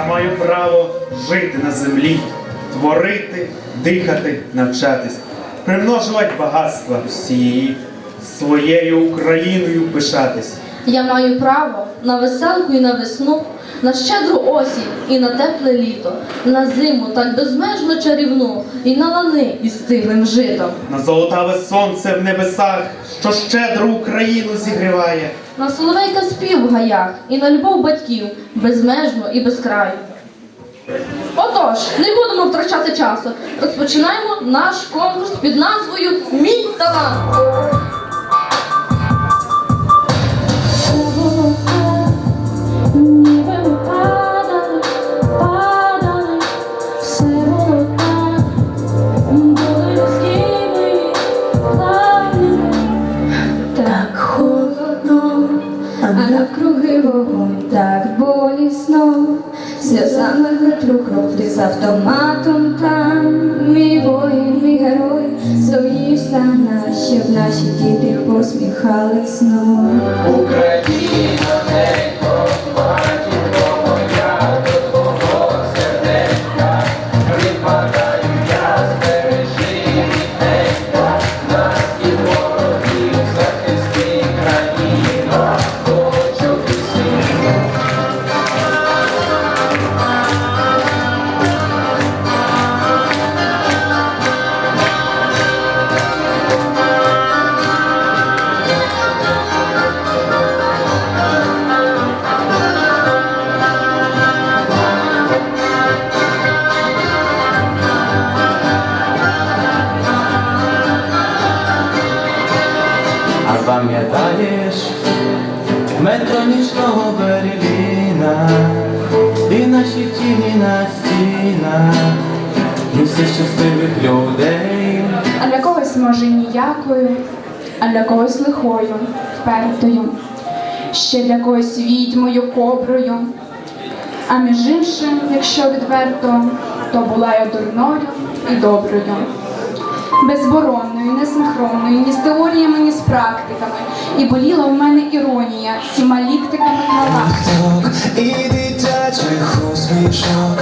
Я маю право жити на землі, творити, дихати, навчатись, примножувати багатства всієї, своєю Україною пишатись. Я маю право на веселку і на весну, на щедру осінь і на тепле літо, на зиму так безмежно чарівну, і на лани із стиглим житом, На золотаве сонце в небесах, що щедро Україну зігріває. на соловейка спів в гаях і на любов батьків безмежну і безкраю. Отож, не будемо втрачати часу. Розпочинаємо наш конкурс під назвою Мій талант. Навкруги вогонь. Так болісно, сльозами витру кров, ти з автоматом там, мій воїн, мій герой, стоїш за нас, щоб наші діти посміхались знов. Пам'ятаєш метро нічного Берліна і наші тіні на стінах, і всіх щасливих людей. А для когось може ніякою, а для когось лихою, впертою, ще для когось відьмою, коброю. А між іншим, якщо відверто, то була я дурною і доброю. Безборонною, несинхронною, ні з теоріями, ні з практиками. І боліла в мене іронія всіма ліктиками галактик. І дитячих усмішок,